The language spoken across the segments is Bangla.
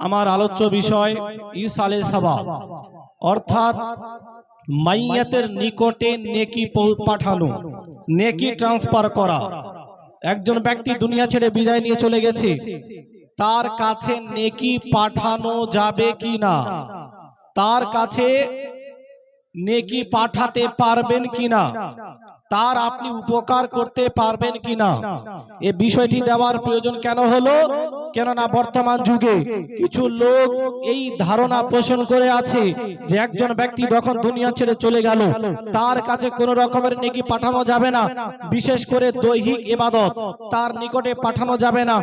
আমার আলোচ্য বিষয় ইসালে সাবা অর্থাৎ মাইয়াতের নিকটে নেকি পাঠানো, নেকি ট্রান্সফার করা। একজন ব্যক্তি দুনিয়া ছেড়ে বিদায় নিয়ে চলে গেছে, তার কাছে নেকি পাঠানো যাবে কি না তার কাছে নেকি পাঠাতে পারবেন কিনা? তার আপনি উপকার করতে পারবেন কিনা? এ বিষয়টি দেওয়ার প্রয়োজন কেন হলো? কেননা বর্তমান যুগে কিছু লোক এই ধারণা পোষণ করে আছে যে একজন ব্যক্তি যখন দুনিয়া ছেড়ে চলে গেল, তার কাছে কোন রকমের নেকি পাঠানো যাবে না। বিশেষ করে দৈহিক এবাদত তার নিকটে পাঠানো যাবে না।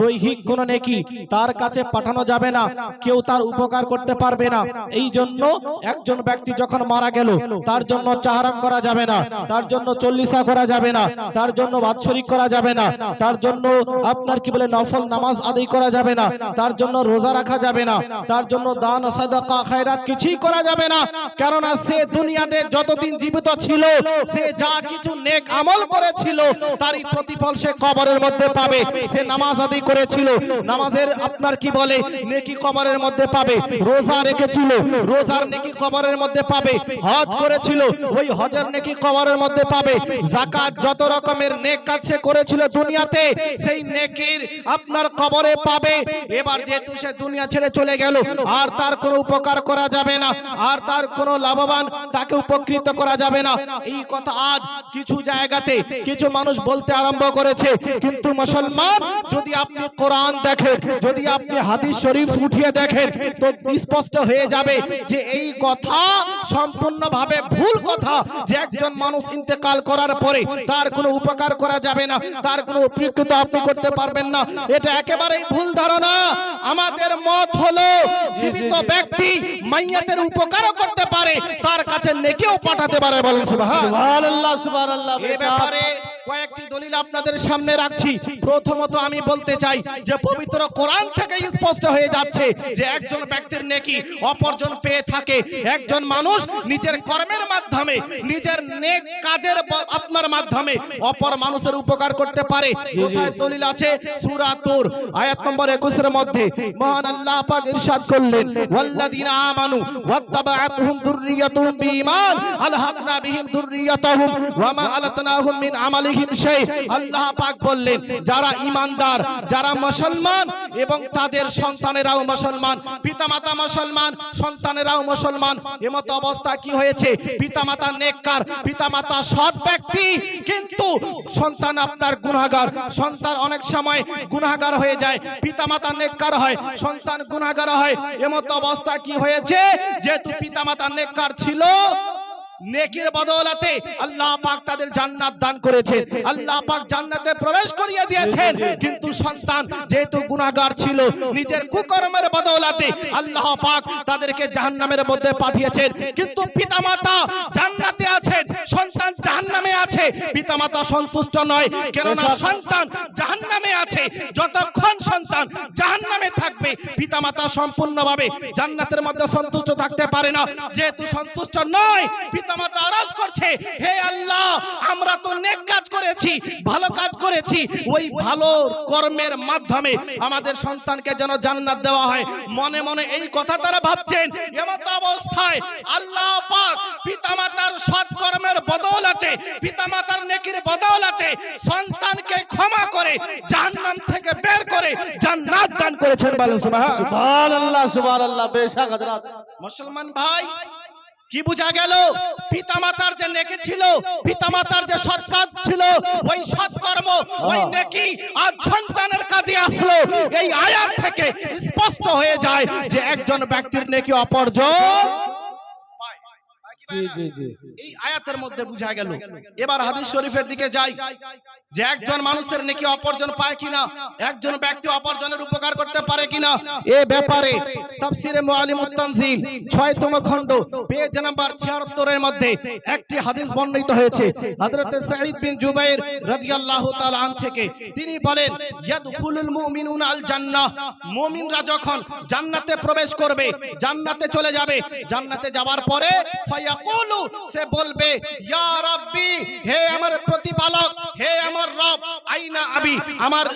দৈহিক কোন নেকি তার কাছে পাঠানো যাবে না। কেউ তার উপকার করতে পারবে না। এই জন্য একজন ব্যক্তি যখন মারা গেল, তার জন্য চাহারাম করা যাবে না। তার জন্য চল্লিশা করা যাবে না। তার জন্য বাৎসরিক করা যাবে না। তার জন্য আপনার কি বলে নফল নামাজ আদায় করা যাবে না। তার জন্য রোজা রাখা যাবে না। তার জন্য দান খায়রাত কিছুই করা যাবে না। কেননা সে দুনিয়াতে যতদিন জীবিত ছিল, সে যা কিছু নেক আমল করেছিল, তারই প্রতিফল সে কবরের মধ্যে পাবে। সে নামাজ আদায় করেছিল। নামাজের আপনার কি বলে? নেকি কবরের মধ্যে পাবে। রোজা রেখেছিল। রোজার নেকি কবরের মধ্যে পাবে। হজ করেছিল। ওই হজের নেকি কবরের মধ্যে পাবে। জাকাত যত রকমের নেক সে করেছিল দুনিয়াতে, সেই নেকির আপনার কবরে পাবে। এবার যেহেতু সে দুনিয়া ছেড়ে চলে গেল, আর তার কোনো উপকার করা যাবে না, আর তার কোনো লাভবান তাকে উপকৃত করা যাবে না। এই কথা আজ কিছু জায়গাতে কিছু মানুষ বলতে আরম্ভ করেছে। কিন্তু মুসলমান, যদি আপনি কোরআন দেখেন, যদি আপনি হাদিস শরীফ উঠিয়ে দেখেন, তো স্পষ্ট হয়ে যাবে যে এই কথা সম্পূর্ণভাবে ভুল কথা যে একজন মানুষ ইন্তেকাল করার পরে তার কোনো উপকার করা যাবে না তার কোনো উপকৃত আপনি করতে পারবেন না। এটা একেবারেই ভুল ধারণা। আমাদের মত হলো জীবিত ব্যক্তি মাইয়াতের উপকারও করতে পারে তার কাছে নেকেও পাঠাতে পারে বলেন সুবহান সুবহানাল্লাহ সুবহানাল্লাহ এ ব্যাপারে কয়েকটি দলিল আপনাদের সামনে রাখছি। প্রথমত আমি বলতে চাই যে পবিত্র কোরআন থেকে স্পষ্ট হয়ে যাচ্ছে যে একজন ব্যক্তির নেকি অপরজন পেয়ে থাকে। একজন মানুষ নিজের কর্মের মাধ্যমে, নিজের নেক কাজের আপনার মাধ্যমে অপর মানুষের উপকার করতে পারে। কোথায় দলিল আছে? সূরা তুর, আয়াত নম্বর 21 এর মধ্যে। মহান আল্লাহ পাক ইরশাদ করলেন, ওয়াল্লাযিনা আমানু ওয়াত্তাবাআতুহুম যুররিয়াতুহুম বিঈমান, আলহাকনা বিহিম যুররিয়াতাহুম ওয়ামা আলাতনাহুম মিন আমালিহিম শাই আল্লাহ পাক বললেন, যারা ঈমানদার যারা মুসলমান এবং তাদের সন্তানেরাও মুসলমান, পিতামাতা মুসলমান, সন্তানেরাও মুসলমান, এমত অবস্থা কি হয়েছে? পিতামাতা নেককার, পিতামাতা সৎ ব্যক্তি, কিন্তু সন্তান আপনার গুনাহগার। সন্তান অনেক সময় গুনাহগার হয়ে যায়, পিতামাতা নেককার হয়, সন্তান গুনাহগার হয়, এমত অবস্থা কি হয়েছে? যেহেতু পিতামাতা নেককার ছিল নেকির বদলাতে আল্লাহ পাক তাদের জান্নাত দান করেছেন। আল্লাহ পাক জান্নাতে প্রবেশ করিয়ে দিয়েছেন। কিন্তু সন্তান যেহেতু গুনাহগার ছিল, নিজের কুকর্মের বদলাতে আল্লাহ পাক তাদেরকে জাহান্নামের মধ্যে পাঠিয়েছেন। কিন্তু পিতামাতা জান্নাতে আছেন, সন্তান জাহান্নামে আছে। পিতামাতা সন্তুষ্ট নয়, কেননা সন্তান জাহান্নামে আছে। যতক্ষণ সন্তান জাহান্নামে থাকবে, পিতামাতা সম্পূর্ণভাবে জান্নাতের মধ্যে সন্তুষ্ট থাকতে পারে না। যেহেতু সন্তুষ্ট নয় পিতামাতা আরাজ করছে হে আল্লাহ আমরা তো নেক কাজ করেছি ভালো কাজ করেছি ওই ভালো কর্মের মাধ্যমে আমাদের সন্তানকে যেন জান্নাত দেওয়া হয়। মনে মনে এই কথা তারা ভাবছেন এমত অবস্থায় আল্লাহ পাক পিতামাতার সৎ কর্মের বদৌলতে পিতামাতার নেকির বদৌলতে সন্তানকে ক্ষমা করে জাহান্নাম থেকে বের করে জান্নাত দান করেছেন বলেন সুবহান সুবহানাল্লাহ সুবহানাল্লাহ বেশক হযরত। মুসলমান ভাই কি বোঝা গেল? পিতামাতার যে নেকি ছিল পিতামাতার যে সৎকাজ ছিল ওই সৎকর্ম ওই নেকি আজ সন্তানের কাজে আসলো। এই আয়াত থেকে স্পষ্ট হয়ে যায় যে একজন ব্যক্তির নেকি অপরজন এই আয়াতের মধ্যে বুঝা গেল। এবার হাদিস শরীফের দিকে যাই। যে একজন মানুষের নাকি অপরজন পায় কিনা একজন ব্যক্তি অপরজনের উপকার করতে পারে কিনা এ ব্যাপারে তাফসিরে মুআলিমুত তানজিল 6তম খণ্ড পেজ নাম্বার 76 এর মধ্যে একটি হাদিস বর্ণিত হয়েছে। হযরত সাঈদ বিন জুবাইর রাদিয়াল্লাহু তাআলা আন থেকে। তিনি বলেন ইয়াদখুলুল মুমিনুনা আল জান্নাহ মুমিনরা যখন জান্নাতে প্রবেশ করবে জান্নাতে চলে যাবে। জান্নাতে যাওয়ার পরে ফায়াকুলু সে বলবে ইয়া রাব্বি হে আমার প্রতিপালক হে আমার রব আইনা আবি আমার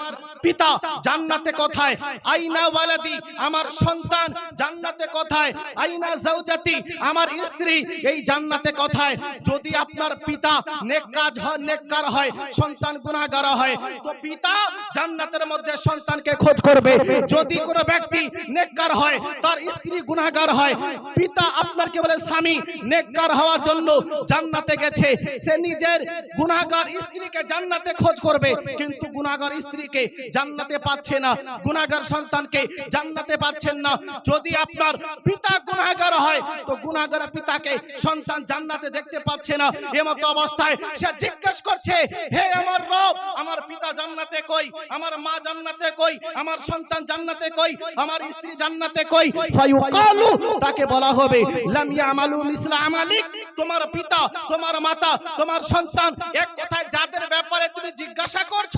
পিতা জান্নাতে কোথায়? আইনা ওয়ালাদি, আমার সন্তান জান্নাতে কোথায়? আইনা জাওজাতি আমার স্ত্রী এই জান্নাতে কোথায়? যদি আপনার পিতা নেক কাজ হয়, নেককার হয়, সন্তান গুনাহগার হয়, তো পিতা জান্নাতের মধ্যে সন্তানকে খোঁজ করবে। যদি কোনো ব্যক্তি নেককার হয়, তার স্ত্রী গুনাহগার হয়, পিতা আপনার কে বলে, স্বামী, নেককার হওয়ার জন্য জান্নাতে গেছে। সে নিজের গুনাহগার স্ত্রীকে জান্নাতে খোঁজ করবে, কিন্তু গুনাহগার স্ত্রীকে জান্নাতে পাচ্ছে না। গুনাহগার সন্তানকে জান্নাতে পাচ্ছেন না। যদি আপনার পিতা গুনাহগার হয়, তো গুনাহগার পিতাকে সন্তান জান্নাতে দেখতে পাচ্ছে না। এমত অবস্থায় সে জিজ্ঞেস করছে, হে আমার রব, আমার পিতা জান্নাতে কই? আমার মা জান্নাতে কই? আমার সন্তান জান্নাতে কই? আমার স্ত্রী জান্নাতে কই? ফায়ুকালু, তাকে বলা হবে, লাম ইয়ামালু মিসলা আমালিক। তোমার পিতা, তোমার মাতা, তোমার সন্তান এক কথায় যাদের ব্যাপারে তুমি জিজ্ঞাসা করছ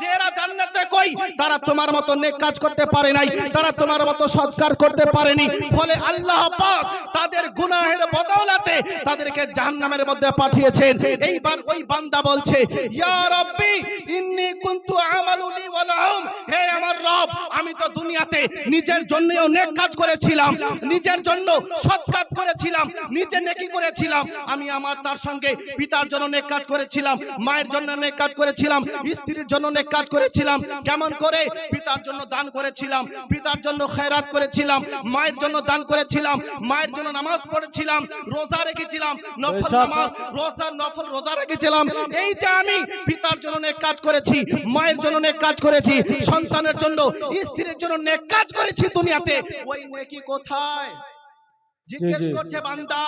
যে এরা জান্নাতে কই? তারা তোমার মতো নেক কাজ করতে পারে নাই, তারা তোমার মতো সৎকার করতে পারেনি। ফলে আল্লাহ পাক তাদের গুনাহের বদলাতে তাদেরকে জাহান্নামের মধ্যে পাঠিয়েছেন। এইবার ওই বান্দা বলছে, ইয়া রাব্বি, ইন্নী কুনতু রব আমি তো দুনিয়াতে নিজের জন্যও নেক কাজ করেছিলাম। নিজের জন্য সৎ কাজ করেছিলাম নিজে নেকি করেছিলাম। আমি আমার তার সঙ্গে পিতার জন্য নেক কাজ করেছিলাম মায়ের জন্য নেক কাজ করেছিলাম স্ত্রীর জন্য নেক কাজ করেছিলাম। কেমন করে? পিতার জন্য দান করেছিলাম পিতার জন্য খেরাত করেছিলাম মায়ের জন্য দান করেছিলাম মায়ের জন্য নামাজ পড়েছিলাম রোজা রেখেছিলাম নফল নামাজ রোজা নফল রোজা রেখেছিলাম। এই যে আমি পিতার জন্য নেক কাজ করেছি মায়ের জন্য নেক কাজ করেছি সন্তানের জন্য স্ত্রীর জন্য নেক কাজ করেছি দুনিয়াতে। ওই নেকি কোথায়? জিজ্ঞেস। করছে বান্দা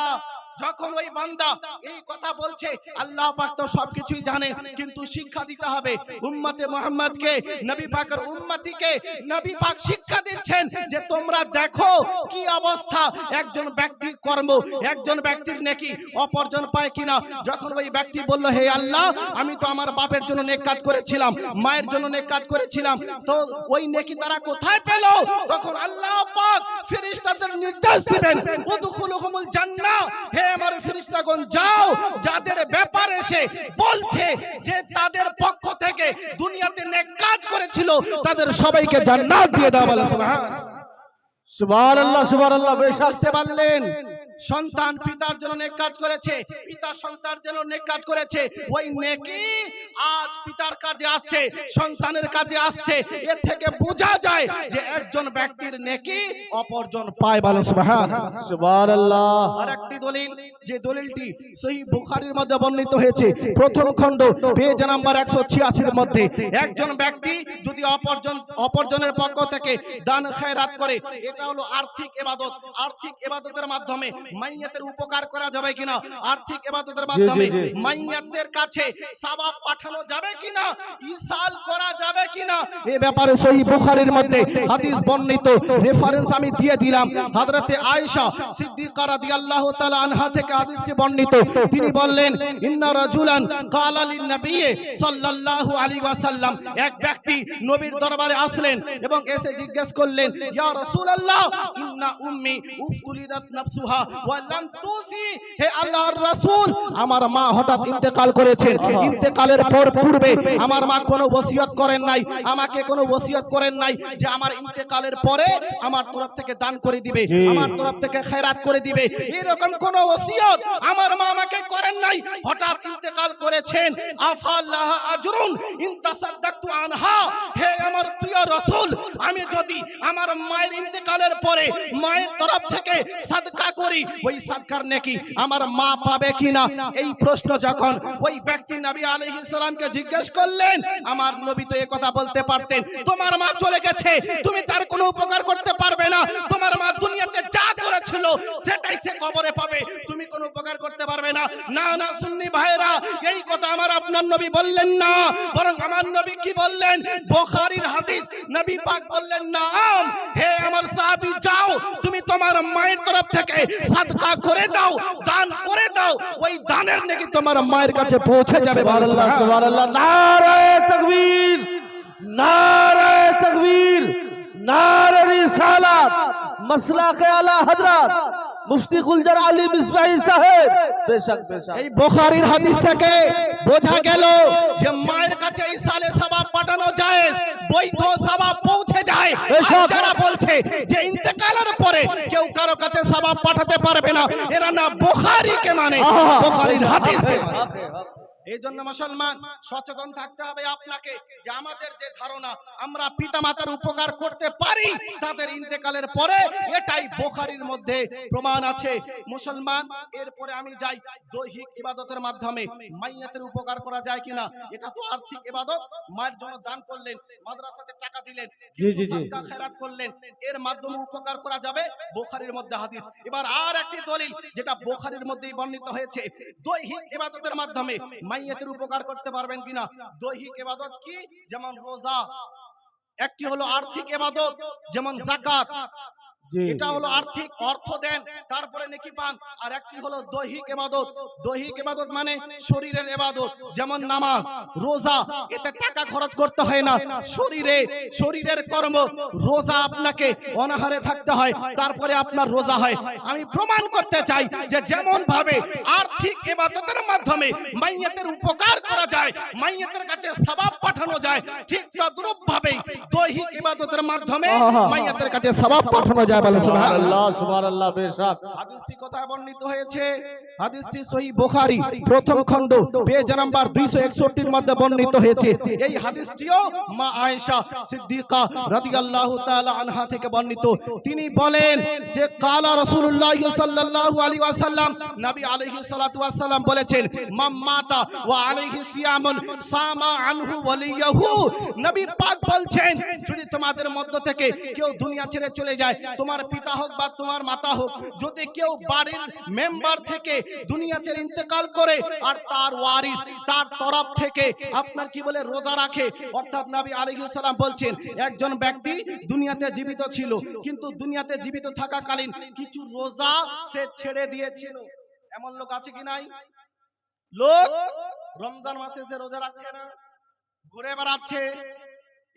যখন ওই বান্দা এই কথা বলছে, আল্লাহ পাক তো সবকিছুই জানেন কিন্তু শিক্ষা দিতে হবে। উম্মতে মোহাম্মদকে, নবী পাকের উম্মতিকে, নবী পাক শিক্ষা দিচ্ছেন যে তোমরা দেখো কি অবস্থা। একজন ব্যক্তির কর্ম, একজন ব্যক্তির নেকি অপরজন পায় কিনা। যখন ওই ব্যক্তি বলল, হে আল্লাহ, আমি তো আমার বাপের জন্য নেক কাজ করেছিলাম, মায়ের জন্য নেক কাজ করেছিলাম, তো ওই নেকি তারা কোথায় পেল? তখন আল্লাহ পাক ফেরেশতাদের নির্দেশ দিবেন, উদখুলুহুমুল জান্নাহ, হে আমার ফিরিস্তাগণ যাও, যাদের ব্যাপারে সে বলছে যে তাদের পক্ষ থেকে দুনিয়াতে নেক কাজ করেছিল, তাদের সবাইকে জান্নাত দিয়ে দাও বলে সুবহান। সুবহানাল্লাহ সুবহানাল্লাহ, বেশ আসতে পারলেন। সন্তান পিতার জন্য নেক কাজ করেছে পিতা সন্তানের জন্য নেক কাজ করেছে ওই নেকি আজ পিতার কাজে আসছে সন্তানের কাজে আসছে এর থেকে বোঝা যায় যে একজন ব্যক্তির নেকি অপরজন পায় বলে সুবহানাল্লাহ সুবহানাল্লাহ। আর একটি দলিল যে দলিলটি সহি বুখারীর মধ্যে বর্ণিত হয়েছে প্রথম খণ্ড পেজ নাম্বার একশো ছিয়াশির মধ্যে একজন ব্যক্তি যদি অপরজন অপরজনের পক্ষ থেকে দান খায়রাত করে এটা হলো আর্থিক এবাদত আর্থিক এবাদতের মাধ্যমে মাইয়াতের উপকার করা যাবে কিনা? আর্থিক এবাদতের মাধ্যমে। মাইয়াতের কাছে সাবাব পাঠানো যাবে কিনা? ইসাল করা যাবে কিনা? এ ব্যাপারে সহি বুখারীর মধ্যে হাদিস বর্ণিত। রেফারেন্স আমি দিয়ে দিলাম। হযরতে আয়েশা সিদ্দিকা রাদিয়াল্লাহু তাআলা আনহা থেকে হাদিসটি বর্ণিত। তিনি বললেন ইন্না রাজুলান ক্বালা লিন নবী সাল্লাল্লাহু আলাইহি ওয়াসাল্লাম। এক ব্যক্তি নবীর দরবারে আসলেন এবং এসে জিজ্ঞেস করলেন ইয়া রাসূলুল্লাহ ইন্না উম্মি উফতুলিদাত নাফসুহা। ওয়া লাম তুসি হে আল্লাহর রাসূল আমার মা হঠাৎ ইন্তেকাল করেছেন ইন্তেকালের পর পূর্বে আমার মা কোনো ওসিয়ত করেন নাই আমাকে কোনো ওসিয়ত করেন নাই যে আমার ইন্তেকালের পরে আমার তরফ থেকে দান করে দিবে আমার তরফ থেকে খেরাত করে দিবে। এরকম কোন ওসিয়ত আমার মা আমাকে করেন নাই। হঠাৎ ইন্তেকাল করেছেন আফাল্লাহ আজরুন ইনতাসাদদাকতু আনহা। হে আমার প্রিয় রাসূল আমি যদি আমার মায়ের ইন্তেকালের পরে মায়ের তরফ থেকে সাদকা করি ওই সাদকার নেকি আমার মা পাবে কিনা? এই প্রশ্ন যখন ওই ব্যক্তি নবী আলাইহিস সালামকে জিজ্ঞেস করলেন, আমার নবী তো এই কথা বলতে পারতেন, তোমার মা চলে গেছে, তুমি তার কোনো উপকার করতে পারবে না। তোমার মা দুনিয়াতে যা করেছিল, সেটাই সে কবরে পাবে। তুমি উপকার করতে পারবে না। না না সুন্নি ভাইরা এই কথা আমার আপনার নবী বললেন না বরং আমার নবী কি বললেন? বুখারীর হাদিস নবী পাক বললেন না হে আমার সাহাবী যাও তুমি তোমার মায়ের তরফ থেকে সাদকা করে দাও দান করে দাও ওই দানের নাকি তোমার মায়ের কাছে পৌঁছে যাবে। সুবহানাল্লাহ সুবহানাল্লাহ। নারায়ে তাকবীর নারায়ে তাকবীর নারে রিসালাত মাসলাকে আলা হযরত মুফতি গুলজার আলী মিসবাহি সাহেব। বেশক বেশক। এই বুখারীর হাদিস থেকে বোঝা গেল যে মায়ের কাছে ইসালে সবাব পাঠানো যায় বৈধ সবাব পৌঁছে যায়। যারা বলছে যে ইন্তেকালের পরে কেউ কারও কাছে সবাব পাঠাতে পারবে না এরা না বোখারিকে মানে। বুখারীর হাদিস এই জন্য মুসলমান সচেতন থাকতে হবে আপনাকে যে আমাদের যে ধারণা আমরা পিতামাতার উপকার করতে পারি তাদের ইন্তেকালের পরে এটাই বোখারির মধ্যে প্রমাণ আছে। মুসলমান এরপরে আমি যাই দৈহিক ইবাদতের মাধ্যমে মাইয়াতের উপকার করা যায় কিনা এটা তো আর্থিক ইবাদত। মায়ের জন্য দান করলেন মাদ্রাসাতে টাকা দিলেন জি, জি, জি। সাদকা খেরাত করলেন এর মাধ্যমে উপকার করা যাবে বোখারির মধ্যে হাদিস। এবার আর একটি দলিল যেটা বোখারির মধ্যেই বর্ণিত হয়েছে। দৈহিক ইবাদতের মাধ্যমে মাইয়াতের উপকার করতে পারবেন কিনা? দৈহিক এবাদত কি? যেমন রোজা। একটি হলো আর্থিক এবাদত, যেমন যাকাত। জি এটা হলো আর্থিক অর্থ দেন তারপরে নেকি পান। আর একটি হলো দৈহিক এবাদত দৈহিক এবাদত মানে শরীরের এবাদত যেমন নামাজ রোজা এতে টাকা খরচ করতে হয় না। শরীরে শরীরের কর্ম রোজা আপনাকে অনাহারে থাকতে হয় তারপরে আপনার রোজা হয়। আমি প্রমাণ করতে চাই যে যেমন ভাবে আর্থিক এবাদতের মাধ্যমে মাইয়াতের উপকার করা যায় মাইয়াতের কাছে সবাব পাঠানো যায় ঠিক তদ্রূপ ভাবে দৈহিক ইবাদতের মাধ্যমে। মাইয়াতের কাছে সবাব পাঠানো যায়। বলে সুবহানাল্লাহ সুবহানাল্লাহ সুবহানাল্লাহ বেশক। হাদিসটি কোথায় বর্ণিত হয়েছে? হাদিসটি সহি বুখারী প্রথম খণ্ড পেজ নাম্বার 261 এর মধ্যে বর্ণিত হয়েছে। এই হাদিসটিও মা আয়েশা সিদ্দিকা রাদিয়াল্লাহু তাআলা আনহা থেকে বর্ণিত। তিনি বলেন যে কালা রাসূলুল্লাহ সাল্লাল্লাহু আলাইহি ওয়াসাল্লাম নবী আলাইহিস সালাতু ওয়াসাল্লাম বলেছেন মাম মাতা ওয়া আলাইহি সিয়ামুন সামা আনহু ওয়ালিয়াহু। নবী পাক বলছেন যদি তোমাদের মধ্য থেকে কেউ দুনিয়া ছেড়ে চলে যায় তোমার পিতা হোক বা তোমার মাতা হোক, যদি কেউ বাড়ির মেম্বার থেকে দুনিয়া ছেড়ে ইন্তেকাল করে, আর তার ওয়ারিস তার তরফ থেকে আপনার কি বলে রোজা রাখে? অর্থাৎ নবী আলাইহিস সালাম বলছেন, একজন ব্যক্তি দুনিয়াতে জীবিত ছিল, কিন্তু দুনিয়াতে জীবিত থাকাকালীন কিছু রোজা সে ছেড়ে দিয়েছিল। এমন লোক আছে কি নাই? লোক, রমজান মাসে সে রোজা রাখছে না, ঘুরে বেড়াচ্ছে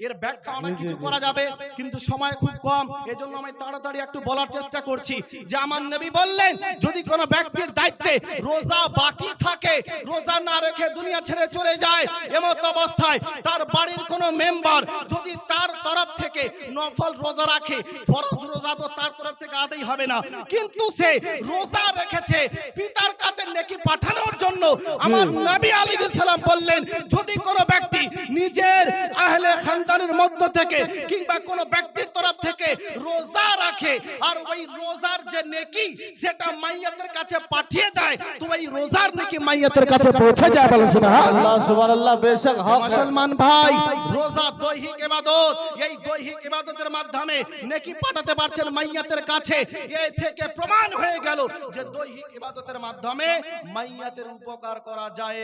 এর ব্যাখ্যা অনেক কিছু করা যাবে কিন্তু সময় খুব কম। এজন্য আমি তাড়াতাড়ি একটু বলার চেষ্টা করছি যে আমার নবী বললেন যদি কোনো ব্যক্তির দায়িত্বে রোজা বাকি থাকে রোজা না রেখে দুনিয়া ছেড়ে চলে যায় এমত অবস্থায় তার বাড়ির কোনো মেম্বার যদি তার তরফ থেকে নফল রোজা রাখে ফরজ রোজা তো তার তরফ থেকে আদায় হবে না। কিন্তু সে রোজা রেখেছে পিতার কাছে নেকি পাঠানোর জন্য। আমার নবী আলাইহিস সালাম বললেন যদি কোনো ব্যক্তি নিজের আহলে খানদানের মধ্য থেকে কিংবা কোনো ব্যক্তির তরফ থেকে রোজা রাখে। আর ওই রোজার যে নেকি সেটা মাইয়াতের কাছে পাঠিয়ে দেয়। তো ওই রোজার নেকি মাইয়াতের কাছে পৌঁছে যায় বলেন সুবহানাল্লাহ। আল্লাহ সুবহানাল্লাহ বেশক হক। মুসলমান ভাই রোজা দৈহিক ইবাদত। এই দৈহিক ইবাদতের মাধ্যমে নেকি পাঠাতে পারছেন মাইয়াতের কাছে। এ থেকে প্রমাণ হয়ে গেল যে দৈহিক ইবাদতের মাধ্যমে মাইয়াতের উপকার করা যায়।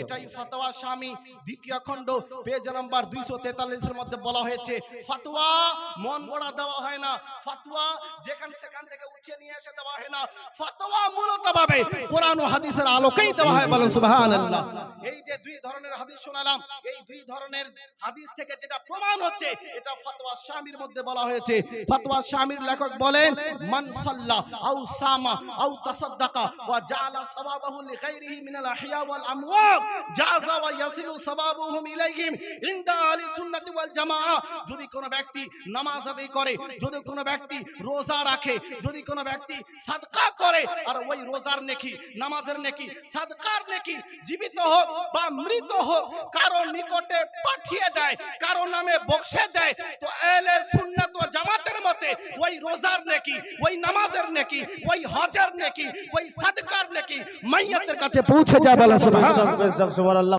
এটাই ফতোয়া স্বামী দ্বিতীয় খণ্ড পেজ নাম্বার 243 এর মধ্যে বলা হয়েছে ফতোয়া মন গড়া দেওয়া হয় না। ফতোয়া যেখান সেখান থেকে উঠিয়ে নিয়ে এসে দেওয়া হয় না। ফতোয়া মূলত ভাবে কোরআন ও হাদিসের আলোকেই দেওয়া হয় বলেন সুবহানাল্লাহ। এই যে দুই ধরনের হাদিস শোনালাম, এই দুই ধরনের হাদিস থেকে যেটা প্রমাণ হচ্ছে, এটা ফতোয়া স্বামীর মধ্যে বলা হয়েছে। ফতোয়া স্বামীর লেখক বলেন, মান সাল্লা আও সামা আও তাসাদ্দাকা ওয়া জাআলা সাওয়াবাহু লিগাইরিহি মিনাল আহইয়া ওয়াল আমওয়াত জাযা ওয়া ইয়াসিলু সাওয়াবুহুম ইলাইহিম ইনদা আহলি সুন্নাতি ওয়াল যদি কোনো ব্যক্তি নামাজ আদায় করে, যদি কোনো ব্যক্তি রোজা রাখে, যদি কোনো ব্যক্তি সাদকা করে, আর ওই রোজার নেকি, নামাজের নেকি, সাদকার নেকি, জীবিত হোক বা মৃত হোক, কারও নিকটে পাঠিয়ে দেয়, কারও নামে বক্সে দেয়, তো এলে সুন্নাত জামাতের মতে ওই রোজার নেকি, ওই নামাজের নেকি, ওই হজের নেকি, ওই সাদকার নেকি মাইয়াতের কাছে পৌঁছে যায় বেশক সুবহানাল্লাহ।